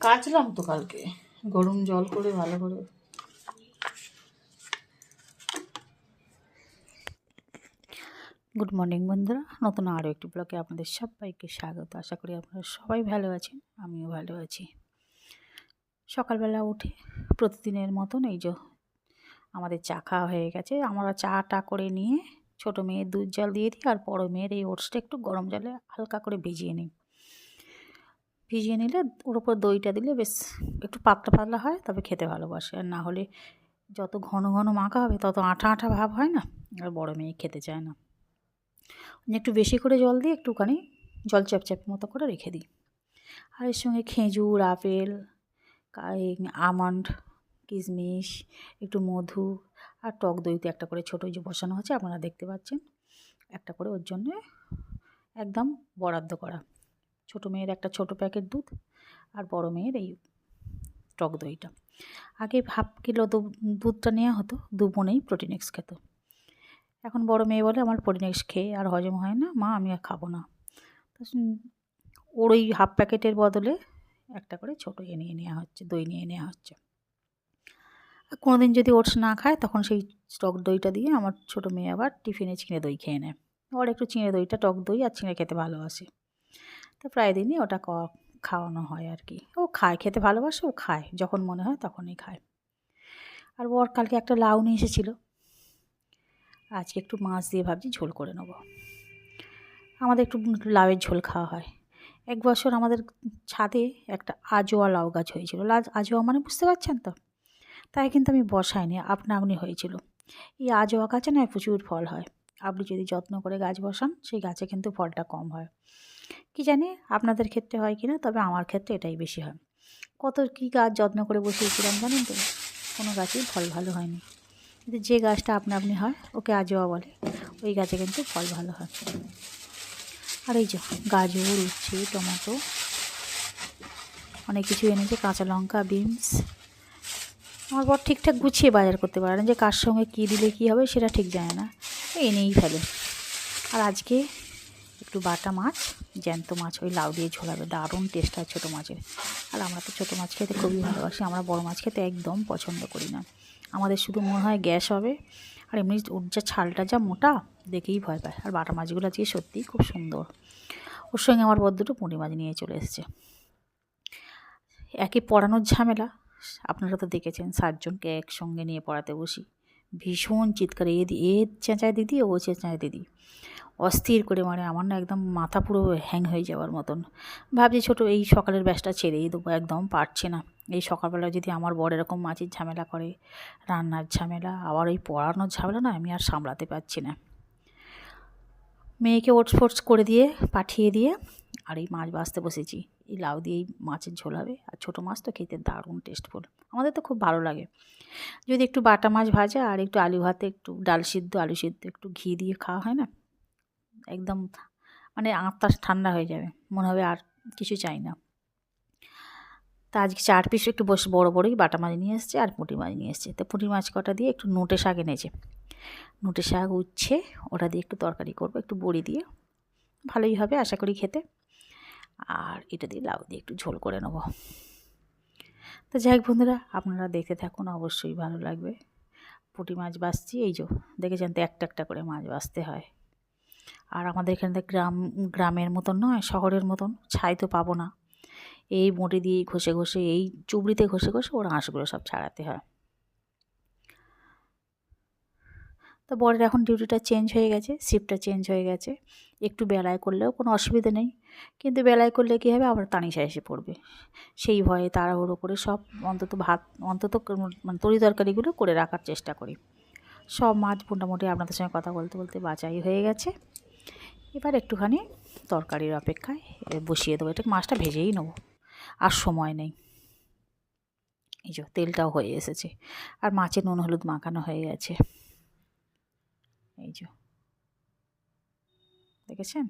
কাচলাম তো কালকে। গরম জল করে ভালো করে গুড মর্নিং বন্ধুরা। নতুন আরও একটি ব্লগে আপনাদের সবাইকে স্বাগত। আশা করি আপনারা সবাই ভালো আছেন, আমিও ভালো আছি। সকালবেলা উঠে প্রতিদিনের মতন এই যে আমাদের চা খাওয়া হয়ে গেছে। আমরা চা টা করে নিয়ে ছোটো মেয়ের দুধ জল দিয়ে দিই আর বড়ো মেয়ের এই ওটসটা একটু গরম জলে হালকা করে ভিজিয়ে নিই। ভিজিয়ে নিলে ওর উপর দইটা দিলে বেশ একটু পাতলা পাতলা হয়, তবে খেতে ভালোবাসে। আর না হলে যত ঘন ঘন মাখা হবে তত আঠা আঠা ভাব হয় না, আর বড় মেয়ে খেতে চায় না। একটু বেশি করে জল দিয়ে একটুখানি জল চ্যাপচ্যাপ মতো করে রেখে দিই। আর এর সঙ্গে খেজুর, আপেল আমন্ড, কিশমিশ, একটু মধু আর টক দইতে একটা করে ছোটো যে বসানো হচ্ছে আপনারা দেখতে পাচ্ছেন। একটা করে ওর জন্যে একদম বরাদ্দ করা। ছোটো মেয়ের একটা ছোট প্যাকেট দুধ আর বড় মেয়ের এই টক দইটা। আগে হাফ কিলো দুধটা নেওয়া হতো দু বোনেই প্রোটিনেক্স খেত। এখন বড় মেয়ে বলে আমার প্রোটিনেক্স খেয়ে আর হজম হয় না, মা আমি আর খাব না। ওর ওই হাফ প্যাকেটের বদলে একটা করে ছোটো এ নিয়ে নেওয়া হচ্ছে, দই নিয়ে নেওয়া হচ্ছে। কোনো দিন যদি ওটস না খায় তখন সেই টক দইটা দিয়ে আমার ছোটো মেয়ে আবার টিফিনে চিঁড়ে দই খেয়ে নেয়। ওর একটু চিঁড়ে দইটা, টক দই আর চিঁড়ে খেতে ভালোবাসে। তো প্রায় দিনই ওটা খাওয়ানো হয় আর কি। ও খায়, খেতে ভালোবাসে, ও খায়। যখন মনে হয় তখনই খায়। আর ওর কালকে একটা লাউ নিয়ে এসেছিল। আজকে একটু মাছ দিয়ে ভাবছি ঝোল করে নেব। আমাদের একটু লাউয়ের ঝোল খাওয়া হয়। এক বছর আমাদের ছাদে একটা আজোয়া লাউ গাছ হয়েছিল। আজোয়া মানে বুঝতে পারছেন তো? তাই কিন্তু আমি বসাইনি, আপনা আপনি হয়েছিল। এই আজোয়া গাছে না প্রচুর ফল হয়। আপনি যদি যত্ন করে গাছ বসান, সেই গাছে কিন্তু ফলটা কম হয়। কি জানি আপনাদের ক্ষেত্রে হয় কি না তবে আমার ক্ষেত্রে এটাই বেশি হয়। কত কী গাছ যত্ন করে বসিয়েছিলাম জানেন তো? কোনো গাছেই ফল ভালো হয়নি। যে গাছটা আপনা আপনি হয়, ওকে আজোয়া বলে, ওই গাছে কিন্তু ফল ভালো হয়। আর এই যে গাজর, উচ্ছে, টমেটো, অনেক কিছু এনেছে, কাঁচা লঙ্কা, বিনস। আমার বর ঠিকঠাক গুছিয়ে বাজার করতে পারে না যে কার সঙ্গে কী দিলে কী হবে, সেটা ঠিক জানে না। এনেই ফেলে। আর আজকে একটু বাটা মাছ, জ্যান্ত মাছ, ওই লাউ দিয়ে ঝোলাবে, দারুণ টেস্ট হয় ছোটো মাছের। আর আমরা তো ছোটো মাছ খেতে খুবই ভালোবাসি, আমরা বড় মাছ খেতে একদম পছন্দ করি না। আমাদের শুধু মনে হয় গ্যাস হবে। আর এমনি ওর যা ছালটা যা মোটা, দেখেই ভয় পায়। আর বাটা মাছগুলো আজকে সত্যিই খুব সুন্দর। ওর সঙ্গে আমার বর দুটো পুঁটি মাছ নিয়ে চলে এসছে। একে পড়ানোর ঝামেলা। আপনারা তো দেখেছেন, সাতজনকে একসঙ্গে নিয়ে পড়াতে বসি। ভীষণ চিৎকার। এ এ চেঁচায় দিদি, ও চেঁচায় দিদি। অস্থির করে মানে আমার না একদম মাথা পুরো হ্যাং হয়ে যাওয়ার মতন। ভাবছি ছোটো, এই সকালের ব্যাসটা ছেড়েই দেবো। একদম পারছে না। এই সকালবেলা যদি আমার বড় এরকম মাছের ঝামেলা করে, রান্নার ঝামেলা, আবার ওই পড়ানোর ঝামেলা, না আমি আর সামলাতে পারছি না। মেয়েকে ওটস ফোটস করে দিয়ে পাঠিয়ে দিয়ে আর এই মাছ বাঁচতে বসেছি। এই লাউ দিয়েই মাছের ঝোল হবে। আর ছোটো মাছ তো খেতে দারুণ টেস্টফুল আমাদের তো খুব ভালো লাগে। যদি একটু বাটা মাছ ভাজা আর একটু আলু ভাতে একটু ডাল সিদ্ধ, আলু সিদ্ধ, একটু ঘি দিয়ে খাওয়া হয় না? একদম মানে আত্মা ঠান্ডা হয়ে যাবে। মনে হবে আর কিছু চাই না। তা আজকে চার পিস একটু বসে বড়ো বড়োই বাটা মাছ নিয়ে এসছে আর পুঁটি মাছ নিয়ে এসছে। তো পুঁটি মাছ কটা দিয়ে একটু নোটে শাক এনেছে। নোটে শাক উচ্ছে, ওটা দিয়ে একটু তরকারি করব, একটু বড়ি দিয়ে। ভালোই হবে আশা করি খেতে। আর এটা দিয়ে লাউ দিয়ে একটু ঝোল করে নেব। তো যাই হোক বন্ধুরা, আপনারা দেখতে থাকুন, অবশ্যই ভালো লাগবে। পুঁটি মাছ বাছছি এই যে দেখেছেন তো একটা একটা করে মাছ বাছতে হয়। আর আমাদের এখানে গ্রাম, গ্রামের মতন নয়, শহরের মতন, ছাই তো পাবো না। এই মোটে দিয়ে ঘষে ঘষে, এই চুবড়িতে ঘষে ঘষে ওর হাঁসগুলো সব ছাড়াতে হয়। তো বরের এখন ডিউটিটা চেঞ্জ হয়ে গেছে শিফটটা চেঞ্জ হয়ে গেছে। একটু বেলায় করলেও কোনো অসুবিধা নেই। কিন্তু বেলায় করলে কী হবে? আবার তানিশা এসে পড়বে। সেই ভয়ে তাড়াহুড়ো করে সব অন্তত ভাত, অন্তত মানে তরি তরকারিগুলো করে রাখার চেষ্টা করি। সব মাছ মোটামুটি আপনাদের সঙ্গে কথা বলতে বলতে বাঁচাই হয়ে গেছে। এবার একটুখানি তরকারির অপেক্ষায় বসিয়ে দেবো। এটা মাছটা ভেজেই নেব। আর সময় নেই। এই যে তেলটাও হয়ে এসেছে। আর মাছে নুন, হলুদ মাখানো হয়ে গেছে। এই যে। দেখেছেন?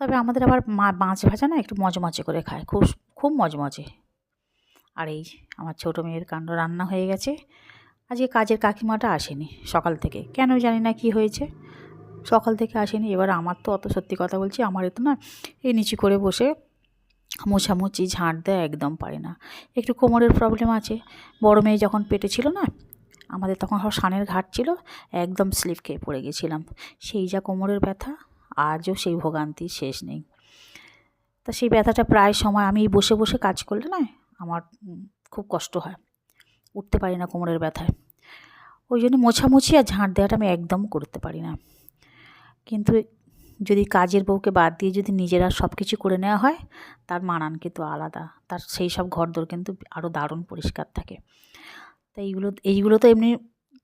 তবে আমাদের আবার মাছ ভাজা না একটু মজমজে করে খায়। খুব খুব মজমজে। আর এই আমার ছোটো মেয়ের কাণ্ড রান্না হয়ে গেছে। আজকে কাজের কাকিমাটা আসেনি সকাল থেকে। কেন জানি না কি হয়েছে। সকাল থেকে আসেনি, এবার আমার তো অত সত্যি কথা বলছি আমার তো না এই নিচু করে বসে মোছামুছি, ঝাঁট দেয় একদম পারে না। একটু কোমরের প্রবলেম আছে। বড় মেয়ে যখন পেটে ছিল না, আমাদের তখন সব সানের ঘাট ছিল, একদম স্লিপ খেয়ে পড়ে গেছিলাম। সেই যা কোমরের ব্যথা, আজও সেই ভোগান্তি শেষ নেই। তা সেই ব্যথাটা প্রায় সময় আমি বসে বসে কাজ করলে না, আমার খুব কষ্ট হয়। উঠতে পারি না কোমরের ব্যথায়। ওই জন্য মোছামুছি আর ঝাঁট দেওয়াটা আমি একদম করতে পারি না। কিন্তু যদি কাজের বউকে বাদ দিয়ে যদি নিজেরা সব কিছু করে নেওয়া হয়, তার মানান কিন্তু আলাদা। তার সেই সব ঘরদোর কিন্তু আরও দারুণ পরিষ্কার থাকে। তাই এইগুলো এইগুলো তো এমনি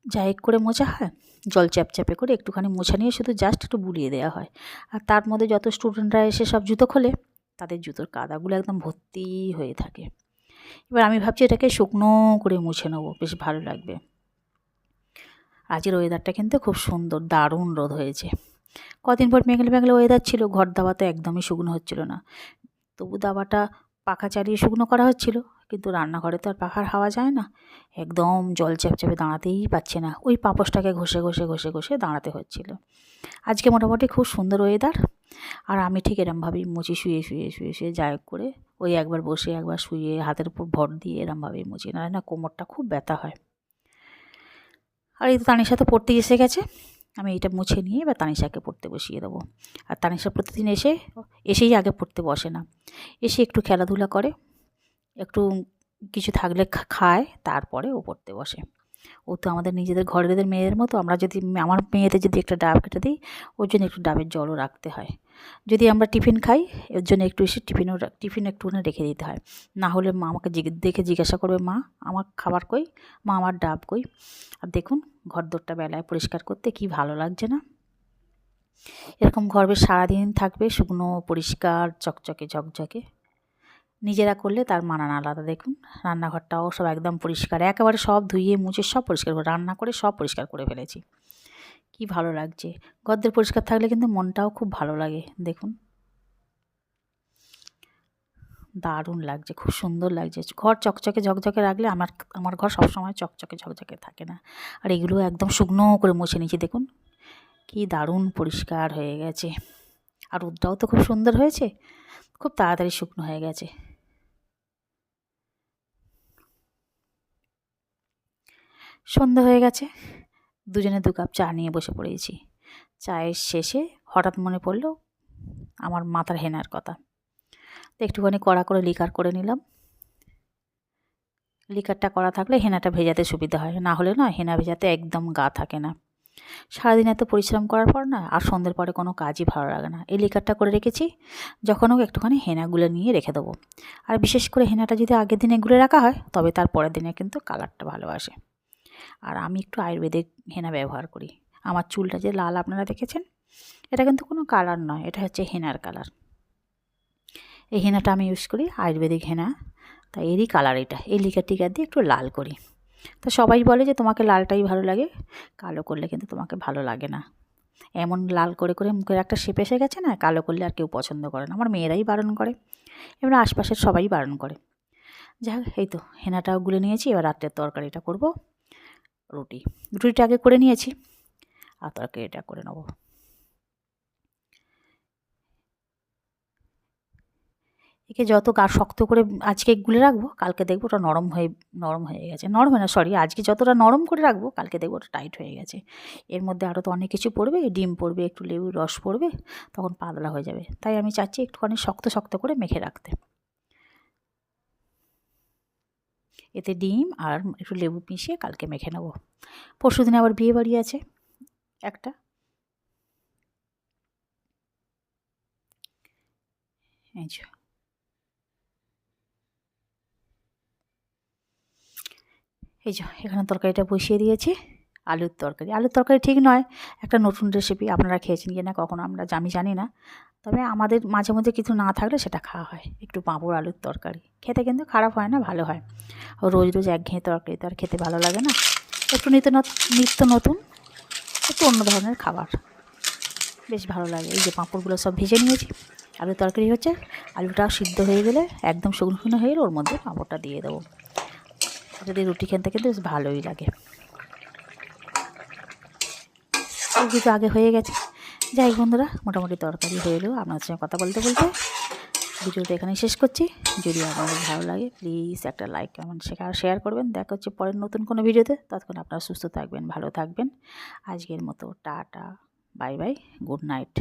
যাই করে মোছা হয়, জল চ্যাপচ্যাপে করে একটুখানি মোছা নিয়ে শুধু জাস্ট একটু বুলিয়ে দেওয়া হয়। আর তার মধ্যে যত স্টুডেন্টরা এসে সব জুতো খোলে, তাদের জুতোর কাদাগুলো একদম ভর্তি হয়ে থাকে। এবার আমি ভাবছি এটাকে শুকনো করে মুছে নেব, বেশ ভালো লাগবে। আজকের ওয়েদারটা কিন্তু খুব সুন্দর, দারুণ রোদ হয়েছে। কদিন পর মেঘলা মেঘলা ওয়েদার ছিল ঘর দাবা তো একদমই শুকনো হচ্ছিল না। তবু দাবাটা পাখা চালিয়ে শুকনো করা হচ্ছিল। কিন্তু রান্নাঘরে তো আর পাখার হাওয়া যায় না। একদম জল চ্যাপচ্যাপে দাঁড়াতেই পাচ্ছে না। ওই পাপোশটাকে ঘষে ঘষে ঘষে ঘষে দাঁড়াতে হচ্ছিল। আজকে মোটামুটি খুব সুন্দর ওয়েদার আর আমি ঠিক এরমভাবেই মুছি শুয়ে শুয়ে শুয়ে শুয়ে যাই করে ওই একবার বসে, একবার শুয়ে হাতের উপর ভর দিয়ে এরমভাবেই মুছি না না কোমরটা খুব ব্যথা হয়। আর এই তো তানির সাথে পড়তে এসে গেছে। আমি এইটা মুছে নিয়ে এবার তানিশাকে পড়তে বসিয়ে দেবো। আর তানিশা প্রতিদিন এসে, এসেই আগে পড়তে বসে না। এসে একটু খেলাধুলা করে। একটু কিছু থাকলে খায়, তারপরে ও পড়তে বসে। ও তো আমাদের নিজেদের ঘরেদের মেয়েদের মতো, আমরা যদি, আমার মেয়েদের যদি একটা ডাব কেটে দিই, ওর জন্য একটু ডাবের জলও রাখতে হয়। যদি আমরা টিফিন খাই, এর জন্য একটু এসে টিফিনও টিফিন একটুখানি রেখে দিতে হয়। না হলে মা আমাকে দেখে জিজ্ঞাসা করবে, মা, আমার খাবার কই? মা, আমার ডাব কই? আর দেখুন ঘর দোরটা বেলায় পরিষ্কার করতে কি ভালো লাগছে না। এরকম ঘর বেশ সারাদিন থাকবে, শুকনো, পরিষ্কার, চকচকে, ঝকঝকে। নিজেরা করলে তার মানান আলাদা। দেখুন, রান্নাঘরটাও সব একদম পরিষ্কার। একেবারে সব ধুইয়ে মুছে সব পরিষ্কার করে, রান্না করে সব পরিষ্কার করে ফেলেছি। কি ভালো লাগছে। গদ্দের পরিষ্কার থাকলে কিন্তু মনটাও খুব ভালো লাগে। দেখুন। দারুণ লাগছে, খুব সুন্দর লাগছে। ঘর চকচকে ঝকঝকে রাখলে আমার আমার ঘর সবসময় চকচকে ঝকঝকে থাকে না। আর এগুলো একদম শুকনো করে মুছে নিয়েছি, দেখুন। কি দারুণ পরিষ্কার হয়ে গেছে। আর রোদটাও তো খুব সুন্দর হয়েছে। খুব তাড়াতাড়ি শুকনো হয়ে গেছে। সন্ধ্যা হয়ে গেছে। দুজনে দু কাপ চা নিয়ে বসে পড়েছি। চায়ের শেষে হঠাৎ মনে পড়ল, আমার মাথার হেনার কথা। তো একটুখানি কড়া করে লিকার করে নিলাম। লিকারটা করা থাকলে হেনাটা ভেজাতে সুবিধা হয়। না হলে না হেনা ভেজাতে একদম গা থাকে না। সারাদিন এত পরিশ্রম করার পর না আর সন্ধ্যের পরে কোনো কাজই ভালো লাগে না। এই লিকারটা করে রেখেছি, যখন হোক একটুখানি হেনাগুলো নিয়ে রেখে দেবো। আর বিশেষ করে হেনাটা যদি আগের দিনে গুলে রাখা হয়, তবে তার পরের দিনে কিন্তু কালারটা ভালো আসে। আর আমি একটু আয়ুর্বেদিক হেনা ব্যবহার করি। আমার চুলটা যে লাল আপনারা দেখেছেন, এটা কিন্তু কোনো কালার নয়, এটা হচ্ছে হেনার কালার। এই হেনাটা আমি ইউজ করি, আয়ুর্বেদিক হেনা। তাই এরই কালার এটা। এই লিকার টিকার দিয়ে একটু লাল করি। তা সবাই বলে যে তোমাকে লালটাই ভালো লাগে, কালো করলে কিন্তু তোমাকে ভালো লাগে না। এমন লাল করে করে মুখের একটা শেপ এসে গেছে না, কালো করলে আর কেউ পছন্দ করে না। আমার মেয়েরাই বারণ করে, এবার আশপাশের সবাই বারণ করে। যাই এই তো, হেনাটাও গুলে নিয়েছি, এবার রাত্রের তরকারিটা করব, রুটি। রুটিটা আগে করে নিয়েছি, আর তরকারিটা করে নেব। একে যত গা শক্ত করে আজকে গুলে রাখব, কালকে দেখব ওটা নরম হয়ে নরম হয়ে গেছে। নরম না সরি আজকে যতটা নরম করে রাখব, কালকে দেখব ওটা টাইট হয়ে গেছে। এর মধ্যে আরও তো অনেক কিছু পড়বে, ডিম পড়বে, একটু লেবুর রস পড়বে, তখন পাতলা হয়ে যাবে। তাই আমি চাচ্ছি একটুখানি শক্ত শক্ত করে মেখে রাখতে। এতে ডিম আর একটু লেবু মিশিয়ে কালকে মেখে নেব। পরশু দিনে আবার বিয়ে বাড়ি আছে, একটা। এই এই যে, এখানে তরকারিটা বসিয়ে দিয়েছি। আলুর তরকারি। আলুর তরকারি ঠিক নয়, একটা নতুন রেসিপি আপনারা খেয়েছেন কি না কখনো আমরা আমি জানি না। তবে আমাদের মাঝে মধ্যে কিছু না থাকলে সেটা খাওয়া হয়, একটু পাঁপড় আলুর তরকারি। খেতে কিন্তু খারাপ হয় না, ভালো হয়। রোজ রোজ একঘেয়ে তরকারি তো আর খেতে ভালো লাগে না। একটু নিত্য নিত্য নতুন, একটু অন্য ধরনের খাবার। বেশ ভালো লাগে। এই যে পাঁপড়গুলো সব ভেজে নিয়েছি। আলুর তরকারি হচ্ছে আলুটা সিদ্ধ হয়ে গেলে, একদম শুকনো শুকনো হয়ে গেলে ওর মধ্যে পাঁপড়টা দিয়ে দেবো। দিয়ে রুটি খেতে কিন্তু বেশ ভালোই লাগে। কিছু আগে হয়ে গেছে। যাই বন্ধুরা, মোটামুটি তরকারি হয়ে এলো। আপনার সঙ্গে কথা বলতে বলতে ভিডিওটা এখানেই শেষ করছি। যদি আপনাদের ভালো লাগে প্লিজ একটা লাইক কমেন্ট শেখার শেয়ার করবেন। দেখা হচ্ছে পরের নতুন কোনো ভিডিওতে। ততক্ষণ আপনারা সুস্থ থাকবেন, ভালো থাকবেন। আজকের মতো tata bye bye good night